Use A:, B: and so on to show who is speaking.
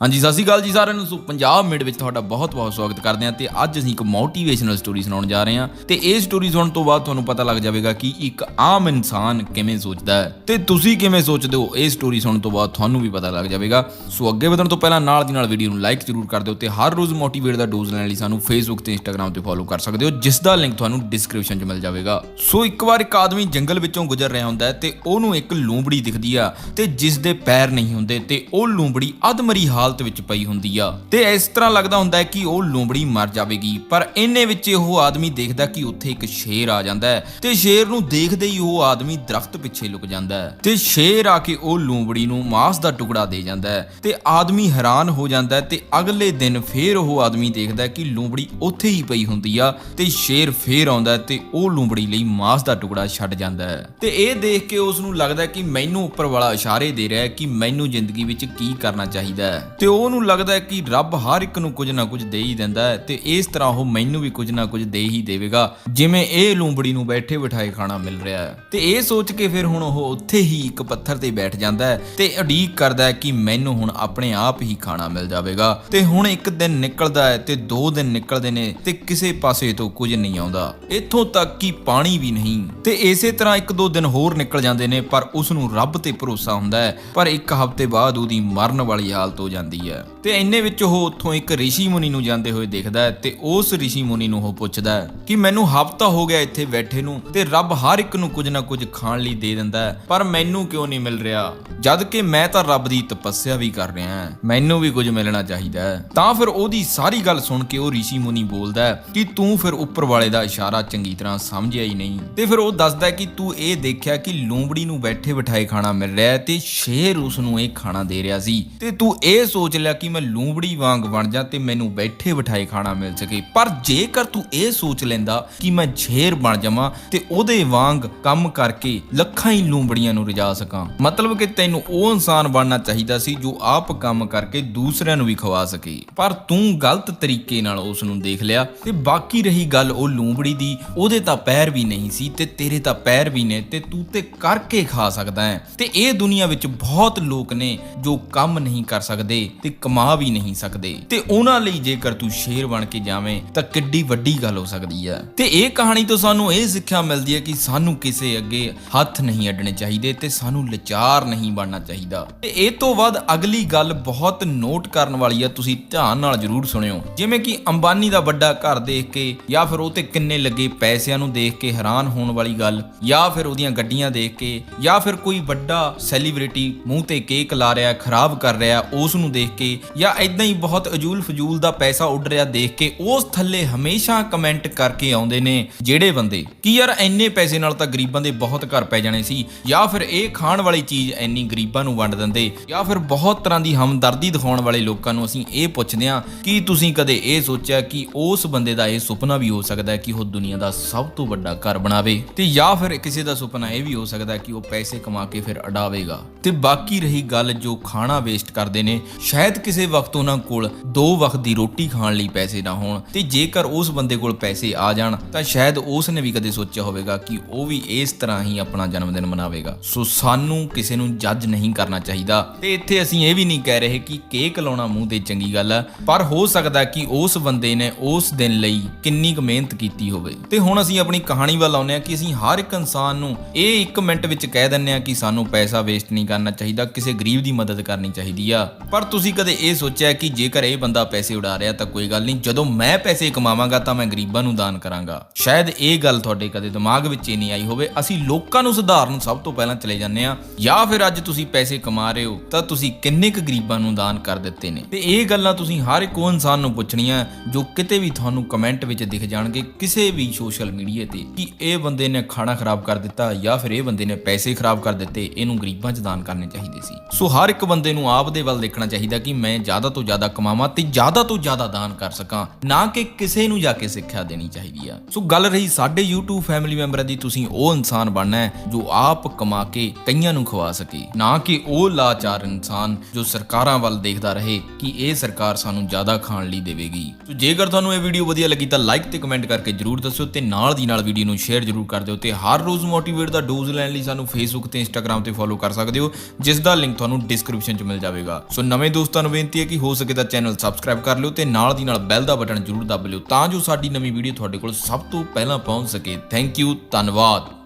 A: ਹਾਂਜੀ, ਸਤਿ ਸ਼੍ਰੀ ਅਕਾਲ ਜੀ ਸਾਰਿਆਂ ਨੂੰ। ਸੋ ਪੰਜਾਬ ਮਿੰਟ ਵਿੱਚ ਤੁਹਾਡਾ ਬਹੁਤ-ਬਹੁਤ ਸਵਾਗਤ ਕਰਦੇ ਹਾਂ ਤੇ ਅੱਜ ਅਸੀਂ ਇੱਕ ਮੋਟੀਵੇਸ਼ਨਲ ਸਟੋਰੀ ਸੁਣਾਉਣ ਜਾ ਰਹੇ ਹਾਂ ਤੇ ਇਹ ਸਟੋਰੀ ਸੁਣਨ ਤੋਂ ਬਾਅਦ ਤੁਹਾਨੂੰ ਪਤਾ ਲੱਗ ਜਾਵੇਗਾ ਕਿ ਇੱਕ ਆਮ ਇਨਸਾਨ ਕਿਵੇਂ ਸੋਚਦਾ ਹੈ ਤੇ ਤੁਸੀਂ ਕਿਵੇਂ ਸੋਚਦੇ ਹੋ? ਇਹ ਸਟੋਰੀ ਸੁਣਨ ਤੋਂ ਬਾਅਦ ਤੁਹਾਨੂੰ ਵੀ ਪਤਾ ਲੱਗ ਜਾਵੇਗਾ। ਸੋ ਅੱਗੇ ਵਧਣ ਤੋਂ ਪਹਿਲਾਂ ਨਾਲ ਦੀ ਨਾਲ ਵੀਡੀਓ ਨੂੰ ਲਾਈਕ ਜ਼ਰੂਰ ਕਰ ਦਿਓ ਤੇ ਹਰ ਰੋਜ਼ ਮੋਟੀਵੇਟ ਦਾ ਡੋਜ਼ ਲੈਣ ਲਈ ਸਾਨੂੰ ਫੇਸਬੁੱਕ ਤੇ ਇੰਸਟਾਗ੍ਰam ਤੇ ਫੋਲੋ ਕਰ ਸਕਦੇ ਹੋ, ਜਿਸ ਦਾ ਲਿੰਕ ਤੁਹਾਨੂੰ ਡਿਸਕ੍ਰਿਪਸ਼ਨ 'ਚ ਮਿਲ ਜਾਵੇਗਾ। ਸੋ ਇੱਕ ਵਾਰ ਇੱਕ ਆਦਮੀ ਜੰਗਲ ਵਿੱਚੋਂ ਗੁਜ਼ਰ ਰਿਹਾ ਹੁੰਦਾ ਹੈ ਤੇ ਉਹਨੂੰ ਇੱਕ ਲੂੰਬੜੀ ਦਿਖਦੀ ਆ ਤੇ ਜਿਸ ਦੇ ਪੈਰ ਨਹੀਂ ਹੁੰਦੇ ਤੇ ਉਹ ਲੂੰਬੜੀ ਅਧਮਰੀ ਹਾਲ ਹਾਲਤ ਵਿੱਚ ਪਈ ਹੁੰਦੀ ਆ। ਤੇ ਇਸ ਤਰ੍ਹਾਂ ਲੱਗਦਾ ਹੁੰਦਾ ਹੈ ਕਿ ਉਹ ਲੂੰਬੜੀ ਮਰ ਜਾਵੇਗੀ। ਪਰ ਇੰਨੇ ਵਿੱਚ ਉਹ ਆਦਮੀ ਦੇਖਦਾ ਕਿ ਉੱਥੇ ਇੱਕ ਸ਼ੇਰ ਆ ਜਾਂਦਾ ਹੈ ਤੇ ਸ਼ੇਰ ਨੂੰ ਦੇਖਦੇ ਹੀ ਉਹ ਆਦਮੀ ਦਰਖਤ ਪਿੱਛੇ ਲੁਕ ਜਾਂਦਾ ਹੈ। ਤੇ ਸ਼ੇਰ ਆ ਕੇ ਉਹ ਲੂੰਬੜੀ ਨੂੰ ਮਾंस ਦਾ ਟੁਕੜਾ ਦੇ ਜਾਂਦਾ ਹੈ ਤੇ ਆਦਮੀ ਹੈਰਾਨ ਹੋ ਜਾਂਦਾ ਹੈ ਤੇ ਅਗਲੇ ਦਿਨ ਫੇਰ ਉਹ ਆਦਮੀ ਦੇਖਦਾ ਹੈ ਕਿ ਲੂੰਬੜੀ ਉੱਥੇ ਹੀ ਪਈ ਹੁੰਦੀ ਆ ਤੇ ਸ਼ੇਰ ਫੇਰ ਆਉਂਦਾ ਤੇ ਉਹ ਲੂੰਬੜੀ ਲਈ ਮਾਸ ਦਾ ਟੁਕੜਾ ਛੱਡ ਜਾਂਦਾ ਹੈ। ਤੇ ਇਹ ਦੇਖ ਕੇ ਉਸ ਨੂੰ ਲੱਗਦਾ ਕਿ ਮੈਨੂੰ ਉੱਪਰ ਵਾਲਾ ਇਸ਼ਾਰੇ ਦੇ ਰਿਹਾ ਹੈ ਕਿ ਮੈਨੂੰ ਜ਼ਿੰਦਗੀ ਵਿੱਚ ਕੀ ਕਰਨਾ ਚਾਹੀਦਾ ਹੈ। ਤੇ ਉਹਨੂੰ ਲੱਗਦਾ ਹੈ ਕਿ ਰੱਬ ਹਰ ਇੱਕ ਨੂੰ ਕੁਝ ਨਾ ਕੁਝ ਦੇ ਹੀ ਦਿੰਦਾ ਹੈ ਤੇ ਇਸ ਤਰ੍ਹਾਂ ਉਹ ਮੈਨੂੰ ਵੀ ਕੁਝ ਨਾ ਕੁਝ ਦੇ ਹੀ ਦੇਵੇਗਾ, ਜਿਵੇਂ ਇਹ ਲੂੰਬੜੀ ਨੂੰ ਬੈਠੇ ਬਿਠਾਏ ਖਾਣਾ ਮਿਲ ਰਿਹਾ ਹੈ। ਤੇ ਇਹ ਸੋਚ ਕੇ ਫਿਰ ਹੁਣ ਉਹ ਉੱਥੇ ਹੀ ਇੱਕ ਪੱਥਰ ਤੇ ਬੈਠ ਜਾਂਦਾ ਹੈ ਤੇ ਉਡੀਕ ਕਰਦਾ ਹੈ ਕਿ ਮੈਨੂੰ ਹੁਣ ਆਪਣੇ ਆਪ ਹੀ ਖਾਣਾ ਮਿਲ ਜਾਵੇਗਾ। ਤੇ ਹੁਣ ਇੱਕ ਦਿਨ ਨਿਕਲਦਾ ਹੈ ਤੇ ਦੋ ਦਿਨ ਨਿਕਲਦੇ ਨੇ ਤੇ ਕਿਸੇ ਪਾਸੇ ਤੋਂ ਕੁਝ ਨਹੀਂ ਆਉਂਦਾ। ਇੱਥੋਂ ਤੱਕ ਕਿ ਪਾਣੀ ਵੀ ਨਹੀਂ। ਤੇ ਇਸੇ ਤਰ੍ਹਾਂ ਇੱਕ ਦੋ ਦਿਨ ਹੋਰ ਨਿਕਲ ਜਾਂਦੇ ਨੇ ਪਰ ਉਸ ਨੂੰ ਰੱਬ ਤੇ ਭਰੋਸਾ ਹੁੰਦਾ ਹੈ। ਪਰ ਇੱਕ ਹਫ਼ਤੇ ਬਾਅਦ ਉਹਦੀ ਮਰਨ ਵਾਲੀ ਹਾਲਤ ਹੋ ਜਾਂਦੀ ਹੈ। ਤੇ ਇੰਨੇ ਵਿੱਚ ਉਹ ਉੱਥੋਂ ਇੱਕ ਰਿਸ਼ੀ ਮੁਨੀ ਨੂੰ ਜਾਂਦੇ ਹੋਏ ਦੇਖਦਾ ਹੈ ਤੇ ਉਸ ਰਿਸ਼ੀ ਮੁਨੀ ਨੂੰ ਉਹ ਪੁੱਛਦਾ ਹੈ ਕਿ ਮੈਨੂੰ ਹਫ਼ਤਾ ਹੋ ਗਿਆ ਇੱਥੇ ਬੈਠੇ ਨੂੰ ਤੇ ਰੱਬ ਹਰ ਇੱਕ ਨੂੰ ਕੁਝ ਨਾ ਕੁਝ ਖਾਣ ਲਈ ਦੇ ਦਿੰਦਾ ਹੈ, ਪਰ ਮੈਨੂੰ ਕਿਉਂ ਨਹੀਂ ਮਿਲ ਰਿਹਾ? ਜਦ ਕਿ ਮੈਂ ਤਾਂ ਰੱਬ ਦੀ ਤਪੱਸਿਆ ਵੀ ਕਰ ਰਿਹਾ ਹਾਂ। ਮੈਨੂੰ ਵੀ ਕੁਝ ਮਿਲਣਾ ਚਾਹੀਦਾ ਹੈ। ਤਾਂ ਫਿਰ ਉਹਦੀ ਸਾਰੀ ਗੱਲ ਸੁਣ ਕੇ ਉਹ ਰਿਸ਼ੀ ਮੁਨੀ ਬੋਲਦਾ ਹੈ ਕਿ ਤੂੰ ਫਿਰ ਉੱਪਰ ਵਾਲੇ ਦਾ ਇਸ਼ਾਰਾ ਚੰਗੀ ਤਰ੍ਹਾਂ ਸਮਝਿਆ ਹੀ ਨਹੀਂ। ਤੇ ਫਿਰ ਉਹ ਦੱਸਦਾ ਹੈ ਕਿ ਤੂੰ ਇਹ ਦੇਖਿਆ ਕਿ ਲੂੰਬੜੀ ਨੂੰ ਬੈਠੇ ਬਿਠਾਏ ਖਾਣਾ ਮਿਲ ਰਿਹਾ ਹੈ ਤੇ ਸ਼ੇਰ ਉਸ ਨੂੰ ਇਹ ਖਾਣਾ ਦੇ ਰਿਹਾ ਸੀ। ਤੇ ਤੂੰ ਇਹ ਸੋਚ ਲਿਆ ਕਿ ਮੈਂ ਲੂੰਬੜੀ ਵਾਂਗ ਬਣ ਜਾ ਤੇ ਮੈਨੂੰ ਬੈਠੇ ਬਿਠਾਏ ਖਾਣਾ ਮਿਲ ਸਕੇ। ਪਰ ਜੇਕਰ ਤੂੰ ਇਹ ਸੋਚ ਲੈਂਦਾ ਕਿ ਮੈਂ ਸ਼ੇਰ ਬਣ ਜਾਵਾਂ ਤੇ ਉਹਦੇ ਵਾਂਗ ਕੰਮ ਕਰਕੇ ਲੱਖਾਂ ਹੀ ਲੂੰਬੜੀਆਂ ਨੂੰ ਰਜਾ ਸਕਾਂ। ਮਤਲਬ ਕਿ ਤੈਨੂੰ ਉਹ ਇਨਸਾਨ ਬਣਨਾ ਚਾਹੀਦਾ ਸੀ ਜੋ ਆਪ ਕੰਮ ਕਰਕੇ ਦੂਸਰਿਆਂ ਨੂੰ ਵੀ ਖਵਾ ਸਕੇ। ਪਰ ਤੂੰ ਗਲਤ ਤਰੀਕੇ ਨਾਲ ਉਸ ਨੂੰ ਦੇਖ ਲਿਆ ਤੇ ਬਾਕੀ ਰਹੀ ਗੱਲ ਉਹ ਲੂੰਬੜੀ ਦੀ, ਉਹਦੇ ਤਾਂ ਪੈਰ ਵੀ ਨਹੀਂ ਸੀ ਤੇ ਤੇਰੇ ਤਾਂ ਪੈਰ ਵੀ ਨੇ ਤੇ ਤੂੰ ਤੇ ਕਰਕੇ ਖਾ ਸਕਦਾ ਹੈ। ਤੇ ਇਹ ਦੁਨੀਆ ਵਿੱਚ ਬਹੁਤ ਲੋਕ ਨੇ ਜੋ ਕੰਮ ਨਹੀਂ ਕਰ ਸਕਦੇ। ਤੇ ਕਮਾ ਵੀ ਨਹੀਂ ਸਕਦੇ। ਤੇ ਉਹਨਾਂ ਲਈ ਜੇਕਰ ਤੂੰ ਸ਼ੇਰ ਬਣ ਕੇ ਜਾਵੇਂ, ਤਾਂ ਕਿੱਡੀ ਵੱਡੀ ਗੱਲ ਹੋ ਸਕਦੀ ਹੈ ਤੇ ਇਹ ਕਹਾਣੀ ਤੋਂ ਸਾਨੂੰ ਇਹ ਸਿੱਖਿਆ ਮਿਲਦੀ ਹੈ ਕਿ ਸਾਨੂੰ ਕਿਸੇ ਅੱਗੇ ਹੱਥ ਨਹੀਂ ਅੱਡਣੇ ਚਾਹੀਦੇ ਤੇ ਸਾਨੂੰ ਲਚਾਰ ਨਹੀਂ ਬਣਨਾ ਚਾਹੀਦਾ। ਤੇ ਇਹ ਤੋਂ ਬਾਅਦ ਅਗਲੀ ਗੱਲ ਬਹੁਤ ਨੋਟ ਕਰਨ ਵਾਲੀ ਹੈ ਤੁਸੀਂ ਧਿਆਨ ਨਾਲ ਜਰੂਰ ਸੁਣਿਓ। ਜਿਵੇਂ ਕਿ ਅੰਬਾਨੀ ਦਾ ਵੱਡਾ ਘਰ ਦੇਖ ਕੇ, ਜਾਂ ਫਿਰ ਉਹ ਤੇ ਕਿੰਨੇ ਲੱਗੇ ਪੈਸਿਆਂ ਨੂੰ ਦੇਖ ਕੇ ਹੈਰਾਨ ਹੋਣ ਵਾਲੀ ਗੱਲ, ਜਾਂ ਫਿਰ ਉਹਦੀਆਂ ਗੱਡੀਆਂ ਦੇਖ ਕੇ, ਜਾਂ ਫਿਰ ਕੋਈ ਵੱਡਾ ਸੈਲੀਬ੍ਰਿਟੀ ਮੂੰਹ ਤੇ ਕੇਕ ਲਾ ਰਿਹਾ, ਖਰਾਬ ਕਰ ਰਿਹਾ, ਉਸ ਨੂੰ ਦੇਖ ਕੇ ਜਾਂ ਇਦਾਂ ਹੀ ਬਹੁਤ ਅਜੂਲ ਫਜੂਲ ਦਾ ਪੈਸਾ ਉੱਡ ਰਿਹਾ ਦੇਖ ਕੇ ਉਸ ਥੱਲੇ ਹਮੇਸ਼ਾ ਕਮੈਂਟ ਕਰਕੇ ਆਉਂਦੇ ਨੇ ਜਿਹੜੇ ਬੰਦੇ, ਕਿ ਯਾਰ ਇੰਨੇ ਪੈਸੇ ਨਾਲ ਤਾਂ ਗਰੀਬਾਂ ਦੇ ਬਹੁਤ ਘਰ ਪੈ ਜਾਣੇ ਸੀ, ਜਾਂ ਫਿਰ ਇਹ ਖਾਣ ਵਾਲੀ ਚੀਜ਼ ਇੰਨੀ ਗਰੀਬਾਂ ਨੂੰ ਵੰਡ ਦਿੰਦੇ, ਜਾਂ ਫਿਰ ਬਹੁਤ ਤਰ੍ਹਾਂ ਦੀ ਹਮਦਰਦੀ ਦਿਖਾਉਣ ਵਾਲੇ ਲੋਕਾਂ ਨੂੰ ਅਸੀਂ ਇਹ ਪੁੱਛਦੇ ਹਾਂ, ਕਿ ਤੁਸੀਂ ਕਦੇ ਇਹ ਸੋਚਿਆ ਕਿ ਉਸ ਬੰਦੇ ਦਾ ਇਹ ਸੁਪਨਾ ਵੀ ਹੋ ਸਕਦਾ ਹੈ ਕਿ ਉਹ ਦੁਨੀਆ ਦਾ ਸਭ ਤੋਂ ਵੱਡਾ ਘਰ ਬਣਾਵੇ? ਤੇ ਜਾਂ ਫਿਰ ਕਿਸੇ ਦਾ ਸੁਪਨਾ ਇਹ ਵੀ ਹੋ ਸਕਦਾ ਹੈ ਕਿ ਉਹ ਪੈਸੇ ਕਮਾ ਕੇ ਫਿਰ ਅਡਾਵੇਗਾ? ਤੇ ਬਾਕੀ ਰਹੀ ਗੱਲ ਜੋ ਖਾਣਾ ਵੇਸਟ ਕਰਦੇ ਨੇ ਸ਼ਾਇਦ ਕਿਸੇ ਵਕਤ ਉਹਨਾਂ ਕੋਲ ਦੋ ਵਕਤ ਦੀ ਰੋਟੀ ਖਾਣ ਲਈ ਪੈਸੇ ਨਾ ਹੋਣ ਤੇ ਜੇਕਰ ਉਸ ਬੰਦੇ ਕੋਲ ਪੈਸੇ ਆ ਜਾਣ, ਤਾਂ ਸ਼ਾਇਦ ਉਸ ਨੇ ਵੀ ਕਦੇ ਸੋਚਿਆ ਹੋਵੇਗਾ ਕਿ ਉਹ ਵੀ ਇਸ ਤਰ੍ਹਾਂ ਹੀ ਆਪਣਾ ਜਨਮ ਦਿਨ ਮਨਾਵੇਗਾ। ਸੋ ਸਾਨੂੰ ਕਿਸੇ ਨੂੰ ਜੱਜ ਨਹੀਂ ਕਰਨਾ ਚਾਹੀਦਾ। ਤੇ ਇੱਥੇ ਅਸੀਂ ਇਹ ਵੀ ਨਹੀਂ ਕਹਿ ਰਹੇ ਕਿ ਕੇਕ ਲਾਉਣਾ ਮੂੰਹ ਤੇ ਚੰਗੀ ਗੱਲ ਹੈ ਪਰ ਹੋ ਸਕਦਾ ਕਿ ਉਸ ਬੰਦੇ ਨੇ ਉਸ ਦਿਨ ਲਈ ਕਿੰਨੀ ਕੁ ਮਿਹਨਤ ਕੀਤੀ ਹੋਵੇ। ਤੇ ਹੁਣ ਅਸੀਂ ਆਪਣੀ ਕਹਾਣੀ ਵੱਲ ਆਉਂਦੇ ਹਾਂ ਕਿ ਅਸੀਂ ਹਰ ਇੱਕ ਇਨਸਾਨ ਨੂੰ ਇਹ ਇੱਕ ਮਿੰਟ ਵਿੱਚ ਕਹਿ ਦਿੰਨੇ ਆ ਕਿ ਸਾਨੂੰ ਪੈਸਾ ਵੇਸਟ ਨਹੀਂ ਕਰਨਾ ਚਾਹੀਦਾ, ਕਿਸੇ ਗਰੀਬ ਦੀ ਮਦਦ ਕਰਨੀ ਚਾਹੀਦੀ ਆ। ਪਰ ਤੁਸੀਂ ਕਦੇ ਇਹ ਸੋਚਿਆ ਕਿ ਜੇਕਰ ਇਹ ਬੰਦਾ ਪੈਸੇ ਉਡਾ ਰਿਹਾ ਤਾਂ ਕੋਈ ਗੱਲ ਨਹੀਂ, ਜਦੋਂ ਮੈਂ ਪੈਸੇ ਕਮਾਵਾਂਗਾ ਤਾਂ ਮੈਂ ਗਰੀਬਾਂ ਨੂੰ ਦਾਨ ਕਰਾਂਗਾ। ਸ਼ਾਇਦ ਇਹ ਗੱਲ ਤੁਹਾਡੇ ਕਦੇ ਦਿਮਾਗ ਵਿੱਚ ਹੀ ਨਹੀਂ ਆਈ ਹੋਵੇ, ਅਸੀਂ ਲੋਕਾਂ ਨੂੰ ਸੁਧਾਰਨ ਸਭ ਤੋਂ ਪਹਿਲਾਂ ਚਲੇ ਜਾਂਦੇ ਆ ਜਾਂ ਫਿਰ ਅੱਜ ਤੁਸੀਂ ਪੈਸੇ ਕਮਾ ਰਹੇ ਹੋ, ਤਾਂ ਤੁਸੀਂ ਕਿੰਨੇ ਕੁ ਗਰੀਬਾਂ ਨੂੰ ਦਾਨ ਕਰ ਦਿੱਤੇ ਨੇ? ਤੇ ਇਹ ਗੱਲਾਂ ਤੁਸੀਂ ਹਰ ਇੱਕ ਉਹ ਇਨਸਾਨ ਨੂੰ ਪੁੱਛਣੀਆਂ, ਜੋ ਕਿਤੇ ਵੀ ਤੁਹਾਨੂੰ ਕਮੈਂਟ ਵਿੱਚ ਦਿਖ ਜਾਣਗੇ, ਕਿਸੇ ਵੀ ਸੋਸ਼ਲ ਮੀਡੀਆ ਤੇ, ਕਿ ਇਹ ਬੰਦੇ ਨੇ ਖਾਣਾ ਖਰਾਬ ਕਰ ਦਿੱਤਾ, ਜਾਂ ਫਿਰ ਇਹ ਬੰਦੇ ਨੇ ਪੈਸੇ ਖਰਾਬ ਕਰ ਦਿੱਤੇ, ਇਹਨੂੰ ਗਰੀਬਾਂ 'ਚ ਦਾਨ ਕਰਨੇ ਚਾਹੀਦੇ ਸੀ। ਸੋ ਹਰ ਇੱਕ ਬੰਦੇ ਨੂੰ ਆਪ ਦੇ ਵੱਲ ਦੇਖਣਾ ਚਾਹੀਦਾ ਕਿ ਮੈਂ ਜ਼ਿਆਦਾ ਤੋਂ ਜ਼ਿਆਦਾ ਕਮਾਵਾਂ ਤੇ ਜ਼ਿਆਦਾ ਤੋਂ ਜ਼ਿਆਦਾ ਦਾਨ ਕਰ ਸਕਾਂ, ਨਾ ਕਿ ਕਿਸੇ ਨੂੰ ਜਾ ਕੇ ਸਿੱਖਿਆ ਦੇਣੀ ਚਾਹੀਦੀ ਆ। ਸੋ ਗੱਲ ਰਹੀ ਸਾਡੇ YouTube ਫੈਮਿਲੀ ਮੈਂਬਰਾਂ ਦੀ, ਤੁਸੀਂ ਉਹ ਇਨਸਾਨ ਬਣਨਾ ਹੈ ਜੋ ਆਪ ਕਮਾ ਕੇ ਕਈਆਂ ਨੂੰ ਖਵਾ ਸਕੇ, ਨਾ ਕਿ ਉਹ ਲਾਚਾਰ ਇਨਸਾਨ ਜੋ ਸਰਕਾਰਾਂ ਵੱਲ ਦੇਖਦਾ ਰਹੇ ਕਿ ਇਹ ਸਰਕਾਰ ਸਾਨੂੰ ਜ਼ਿਆਦਾ ਖਾਣ ਲਈ ਦੇਵੇਗੀ। ਸੋ ਜੇਕਰ ਤੁਹਾਨੂੰ ਇਹ ਵੀਡੀਓ ਵਧੀਆ ਲੱਗੀ ਤਾਂ ਲਾਈਕ ਤੇ ਕਮੈਂਟ ਕਰਕੇ ਜਰੂਰ ਦੱਸਿਓ ਤੇ ਨਾਲ ਦੀ ਨਾਲ ਵੀਡੀਓ ਨੂੰ ਸ਼ੇਅਰ ਜਰੂਰ ਕਰ ਦਿਓ ਤੇ ਹਰ ਰੋਜ਼ ਮੋਟੀਵੇਟ ਦਾ ਡੋਜ਼ ਲੈਣ ਲਈ ਸਾਨੂੰ ਫੇਸਬੁੱਕ ਤੇ ਇੰਸਟਾਗ੍ਰam ਤੇ ਫੋਲੋ ਕਰ ਸਕਦੇ ਹੋ, ਜਿਸ ਦਾ ਲਿੰਕ ਤੁਹਾਨੂੰ ਡਿਸਕ੍ਰਿਪਸ਼ਨ 'ਚ ਮਿਲ ਜਾਵੇਗਾ। ਸੋ ਨਵੇਂ ਨਵੇਂ ਦੋਸਤਾਂ ਨੂੰ ਬੇਨਤੀ ਹੈ ਕਿ ਹੋ ਸਕੇ ਤਾਂ ਚੈਨਲ ਸਬਸਕ੍ਰਾਈਬ ਕਰ ਲਿਓ ਤੇ ਨਾਲ ਦੀ ਨਾਲ ਬੈਲ ਦਾ ਬਟਨ ਜ਼ਰੂਰ ਦੱਬ ਲਿਓ ਤਾਂ ਜੋ ਸਾਡੀ ਨਵੀਂ ਵੀਡੀਓ ਤੁਹਾਡੇ ਕੋਲ ਸਭ ਤੋਂ ਪਹਿਲਾਂ ਪਹੁੰਚ ਸਕੇ। ਥੈਂਕ ਯੂ ਧੰਨਵਾਦ।